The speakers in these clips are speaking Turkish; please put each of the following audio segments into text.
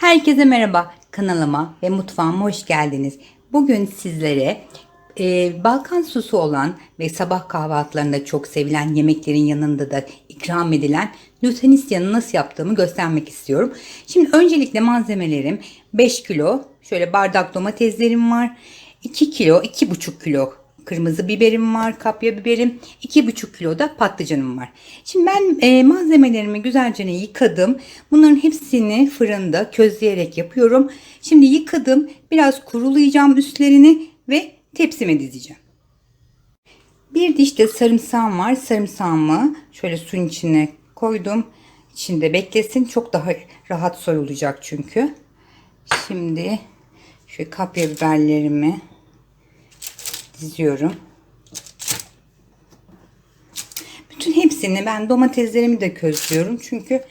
Herkese merhaba. Kanalıma ve mutfağıma hoş geldiniz. Bugün sizlere e, Balkan sosu olan ve sabah kahvaltılarında çok sevilen yemeklerin yanında da ikram edilen Lutenisyan'ı nasıl yaptığımı göstermek istiyorum. Şimdi öncelikle malzemelerim 5 kilo şöyle bardak domateslerim var. 2 kilo, 2,5 kilo kırmızı biberim var, kapya biberim, 2,5 kilo da patlıcanım var. Şimdi ben e, malzemelerimi güzelce yıkadım. Bunların hepsini fırında közleyerek yapıyorum. Şimdi yıkadım. Biraz kurulayacağım üstlerini ve tepsime dizeceğim. Bir diş de sarımsağım var. Sarımsağımı şöyle suyun içine koydum. İçinde beklesin. Çok daha rahat soyulacak çünkü. Şimdi şu kapya biberlerimi diziyorum. Bütün hepsini ben domateslerimi de közlüyorum. Çünkü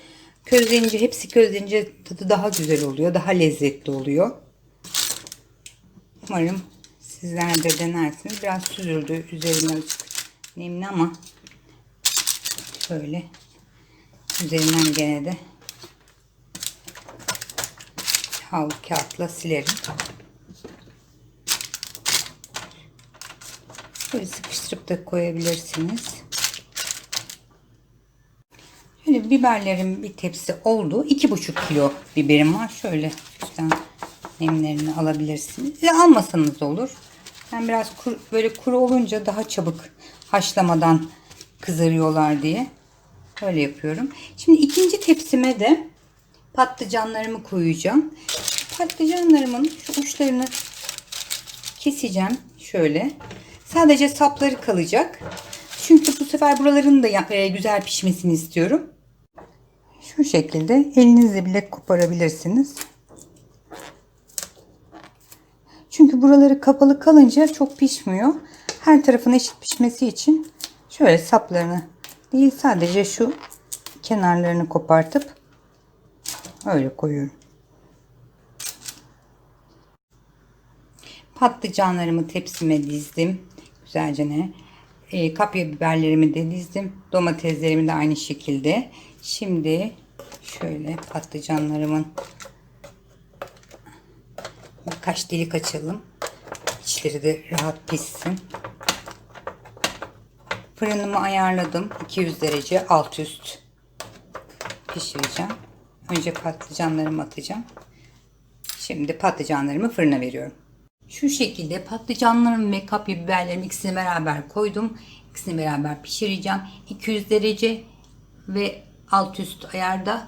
közleyince hepsi közleyince tadı daha güzel oluyor. Daha lezzetli oluyor. Umarım sizler de denersiniz. Biraz süzüldü. Üzerine nemli ama şöyle üzerinden gene de havlu kağıtla silerim. Böyle sıkıştırıp da koyabilirsiniz. Şöyle biberlerim bir tepsi oldu. 2,5 kilo biberim var. Şöyle üstten nemlerini alabilirsiniz. Ya almasanız olur. Ben biraz kuru, böyle kuru olunca daha çabuk haşlamadan kızarıyorlar diye. Böyle yapıyorum. Şimdi ikinci tepsime de patlıcanlarımı koyacağım. Patlıcanlarımın şu uçlarını keseceğim. Şöyle. Sadece sapları kalacak. Çünkü bu sefer buraların da e, güzel pişmesini istiyorum. Şu şekilde elinizle bile koparabilirsiniz. Çünkü buraları kapalı kalınca çok pişmiyor. Her tarafın eşit pişmesi için şöyle saplarını değil sadece şu kenarlarını kopartıp öyle koyuyorum. Patlıcanlarımı tepsime dizdim. Güzelce ne? E, kapya biberlerimi de dizdim. Domateslerimi de aynı şekilde. Şimdi şöyle patlıcanlarımın birkaç delik açalım. İçleri de rahat pişsin. Fırınımı ayarladım. 200 derece alt üst pişireceğim. Önce patlıcanlarımı atacağım. Şimdi patlıcanlarımı fırına veriyorum. Şu şekilde patlıcanlarım ve kapya biberlerim ikisini beraber koydum. İkisini beraber pişireceğim. 200 derece ve alt üst ayarda.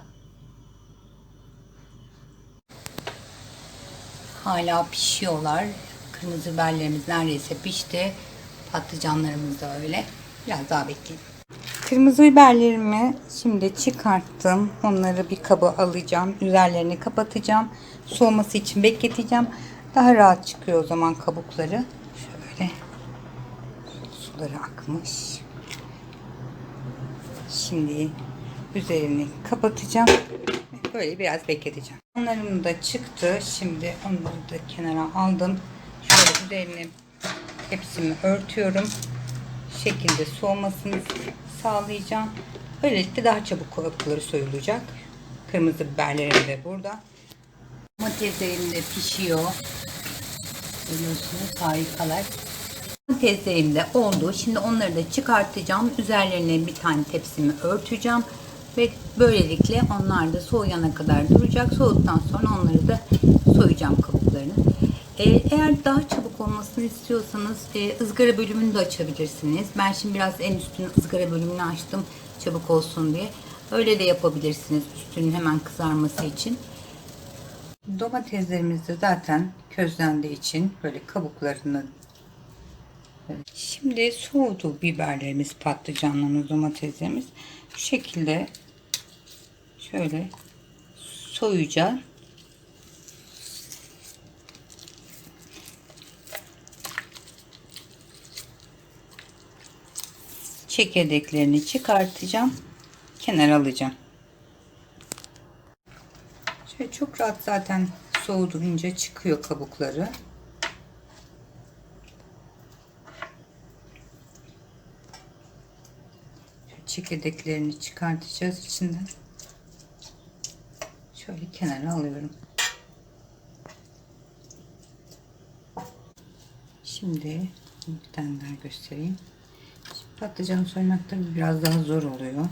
Hala pişiyorlar. Kırmızı biberlerimiz neredeyse pişti. Patlıcanlarımız da öyle. Biraz daha bekleyelim. Kırmızı biberlerimi şimdi çıkarttım. Onları bir kaba alacağım. Üzerlerini kapatacağım. Soğuması için bekleteceğim. Daha rahat çıkıyor o zaman kabukları. Şöyle suları akmış. Şimdi üzerini kapatacağım. Böyle biraz bekleteceğim. Onlarım da çıktı. Şimdi onları da kenara aldım. Şöyle üzerini hepsini örtüyorum. Şekilde soğumasını sağlayacağım. Böylelikle daha çabuk kabukları soyulacak. Kırmızı biberlerim de burada. Domateslerim de pişiyor. Görüyorsunuz harikalar. Domateslerim de oldu. Şimdi onları da çıkartacağım. Üzerlerine bir tane tepsimi örteceğim. Ve böylelikle onlar da soğuyana kadar duracak. Soğuduktan sonra onları da soyacağım kabuklarını. Ee, eğer daha çabuk olmasını istiyorsanız e, ızgara bölümünü de açabilirsiniz. Ben şimdi biraz en üstünün ızgara bölümünü açtım çabuk olsun diye. Öyle de yapabilirsiniz üstünün hemen kızarması için. Domateslerimiz de zaten közlendiği için böyle kabuklarını Şimdi soğudu biberlerimiz, patlıcanlarımız, domateslerimiz. Şu şekilde şöyle soyacağım. Çekirdeklerini çıkartacağım. Kenara alacağım. Ve çok rahat zaten soğudunca çıkıyor kabukları. Şu çekirdeklerini çıkartacağız içinden. Şöyle kenara alıyorum. Şimdi bir tane daha göstereyim. Şimdi patlıcanı soymakta biraz daha zor oluyor.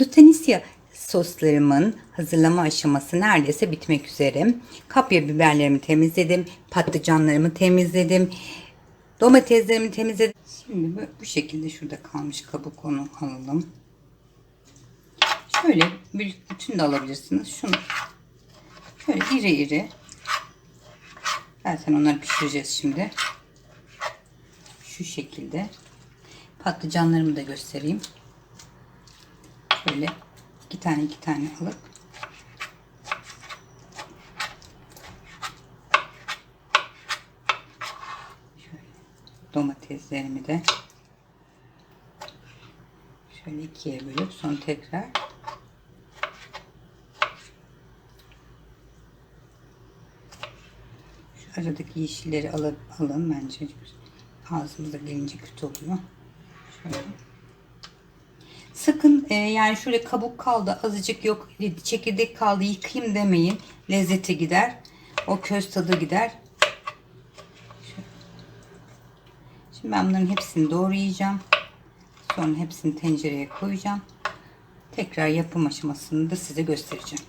Lutenisya soslarımın hazırlama aşaması neredeyse bitmek üzere. Kapya biberlerimi temizledim. Patlıcanlarımı temizledim. Domateslerimi temizledim. Şimdi bu, şekilde şurada kalmış kabuk onu alalım. Şöyle bütün de alabilirsiniz. Şunu şöyle iri iri. Zaten onları pişireceğiz şimdi. Şu şekilde. Patlıcanlarımı da göstereyim. Şöyle iki tane iki tane alıp şöyle domateslerimi de şöyle ikiye bölüp sonra tekrar şu aradaki yeşilleri alıp alın bence ağzımıza gelince kötü oluyor. Şöyle. E, yani şöyle kabuk kaldı azıcık yok çekirdek kaldı yıkayayım demeyin. Lezzeti gider. O köz tadı gider. Şimdi ben bunların hepsini doğrayacağım. Sonra hepsini tencereye koyacağım. Tekrar yapım aşamasını da size göstereceğim.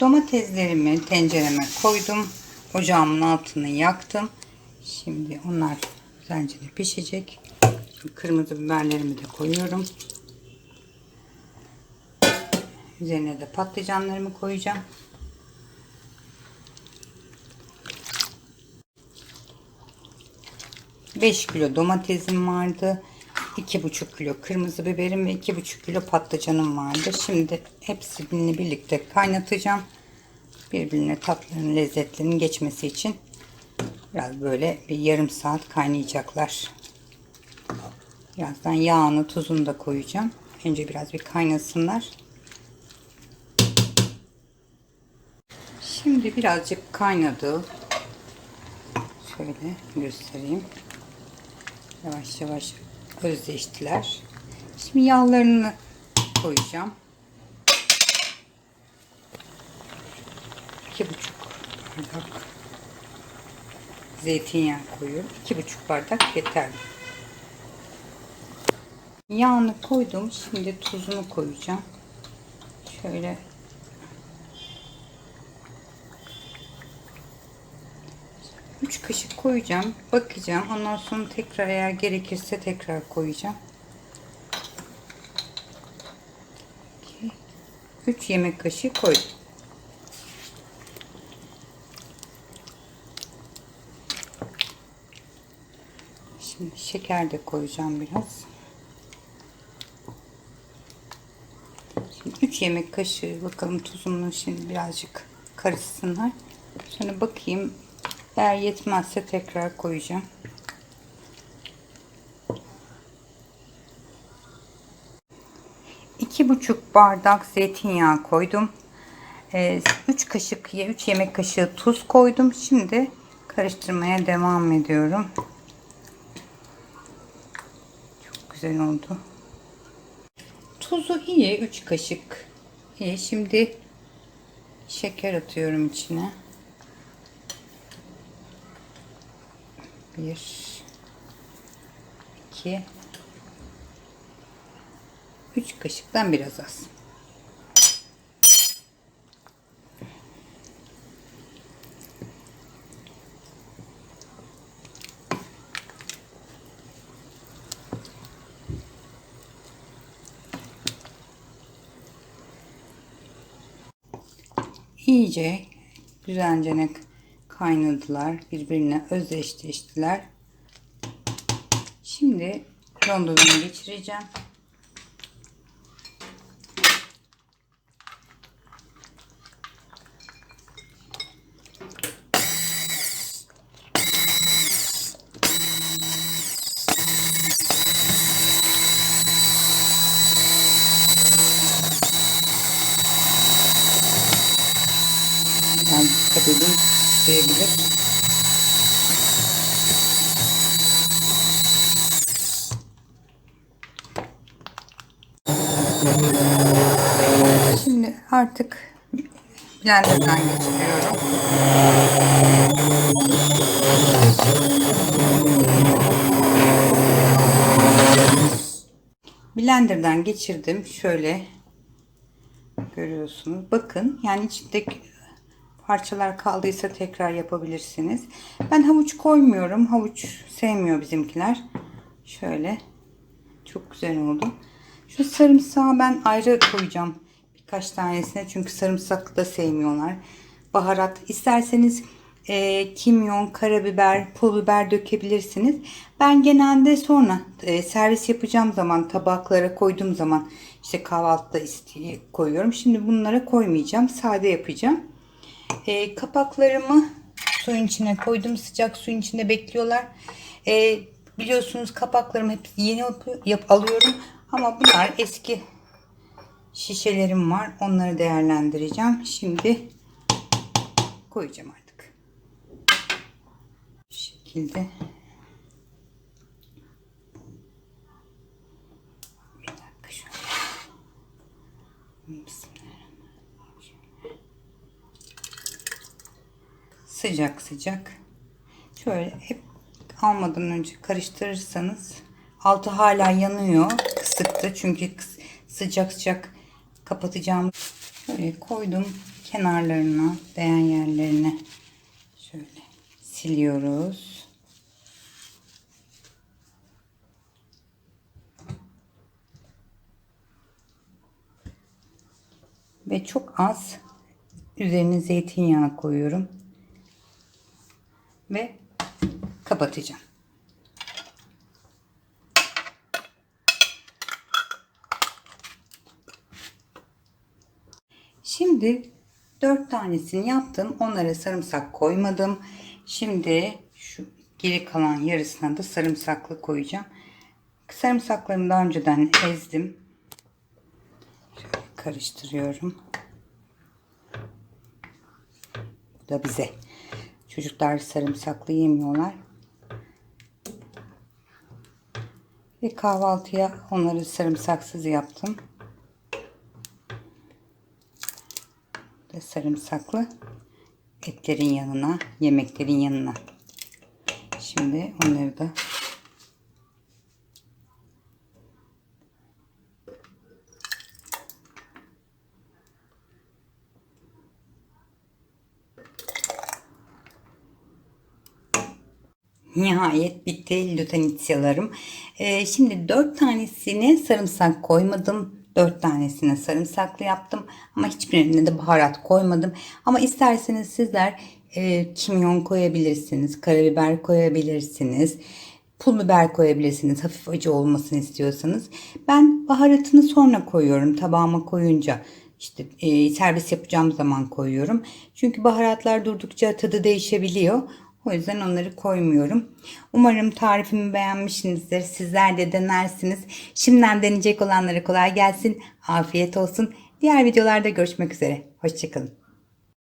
Domateslerimi tencereme koydum. Ocağımın altını yaktım. Şimdi onlar güzelce de pişecek. Kırmızı biberlerimi de koyuyorum. Üzerine de patlıcanlarımı koyacağım. Beş kilo domatesim vardı. iki buçuk kilo kırmızı biberim ve iki buçuk kilo patlıcanım vardı. Şimdi hepsini birlikte kaynatacağım. Birbirine tatların lezzetlerinin geçmesi için biraz böyle bir yarım saat kaynayacaklar. Birazdan yağını, tuzunu da koyacağım. Önce biraz bir kaynasınlar. Şimdi birazcık kaynadı. Şöyle göstereyim. Yavaş yavaş özleştiler. Şimdi yağlarını koyacağım. İki buçuk bardak zeytinyağı koyuyorum. İki buçuk bardak yeterli. Yağını koydum. Şimdi tuzunu koyacağım. Şöyle üç kaşık koyacağım. Bakacağım. Ondan sonra tekrar eğer gerekirse tekrar koyacağım. 3 yemek kaşığı koydum. Şimdi şeker de koyacağım biraz. Şimdi 3 yemek kaşığı bakalım tuzunu şimdi birazcık karışsınlar. Sonra bakayım eğer yetmezse tekrar koyacağım. İki buçuk bardak zeytinyağı koydum. 3 kaşık 3 yemek kaşığı tuz koydum. Şimdi karıştırmaya devam ediyorum. Çok güzel oldu. Tuzu iyi 3 kaşık. İyi. Şimdi şeker atıyorum içine. 1 2 3 kaşıktan biraz az. İyice güzelce kaynadılar. Birbirine özdeşleştiler. Şimdi rondodan geçireceğim. Şimdi artık blenderdan geçiriyorum. Blenderdan geçirdim. Şöyle görüyorsunuz. Bakın yani içindeki parçalar kaldıysa tekrar yapabilirsiniz. Ben havuç koymuyorum. Havuç sevmiyor bizimkiler. Şöyle çok güzel oldu. Şu sarımsağı ben ayrı koyacağım birkaç tanesine çünkü sarımsak da sevmiyorlar. Baharat isterseniz e, kimyon, karabiber, pul biber dökebilirsiniz. Ben genelde sonra e, servis yapacağım zaman tabaklara koyduğum zaman işte kahvaltıda isteye koyuyorum. Şimdi bunlara koymayacağım. Sade yapacağım. E, kapaklarımı suyun içine koydum. Sıcak suyun içinde bekliyorlar. E, biliyorsunuz kapaklarımı hep yeni yap alıyorum. Ama bunlar eski şişelerim var. Onları değerlendireceğim. Şimdi koyacağım artık. Bu şekilde. Bir dakika şöyle. Sıcak sıcak. Şöyle hep almadan önce karıştırırsanız altı hala yanıyor. Kısıktı çünkü sıcak sıcak kapatacağım. Şöyle koydum kenarlarına, değen yerlerine şöyle siliyoruz. Ve çok az üzerine zeytinyağı koyuyorum. Ve kapatacağım. Şimdi dört tanesini yaptım. Onlara sarımsak koymadım. Şimdi şu geri kalan yarısına da sarımsaklı koyacağım. Sarımsaklarımı daha önceden ezdim. Şöyle karıştırıyorum. Bu da bize. Çocuklar sarımsaklı yemiyorlar. Ve kahvaltıya onları sarımsaksız yaptım. Ve sarımsaklı etlerin yanına, yemeklerin yanına. Şimdi onları da Nihayet bitti lutenisyalarım. Ee, şimdi 4 tanesine sarımsak koymadım. 4 tanesine sarımsaklı yaptım. Ama hiçbirine de baharat koymadım. Ama isterseniz sizler e, kimyon koyabilirsiniz. Karabiber koyabilirsiniz. Pul biber koyabilirsiniz. Hafif acı olmasını istiyorsanız. Ben baharatını sonra koyuyorum. Tabağıma koyunca işte e, servis yapacağım zaman koyuyorum. Çünkü baharatlar durdukça tadı değişebiliyor. O yüzden onları koymuyorum. Umarım tarifimi beğenmişsinizdir. Sizler de denersiniz. Şimdiden deneyecek olanlara kolay gelsin. Afiyet olsun. Diğer videolarda görüşmek üzere. Hoşçakalın.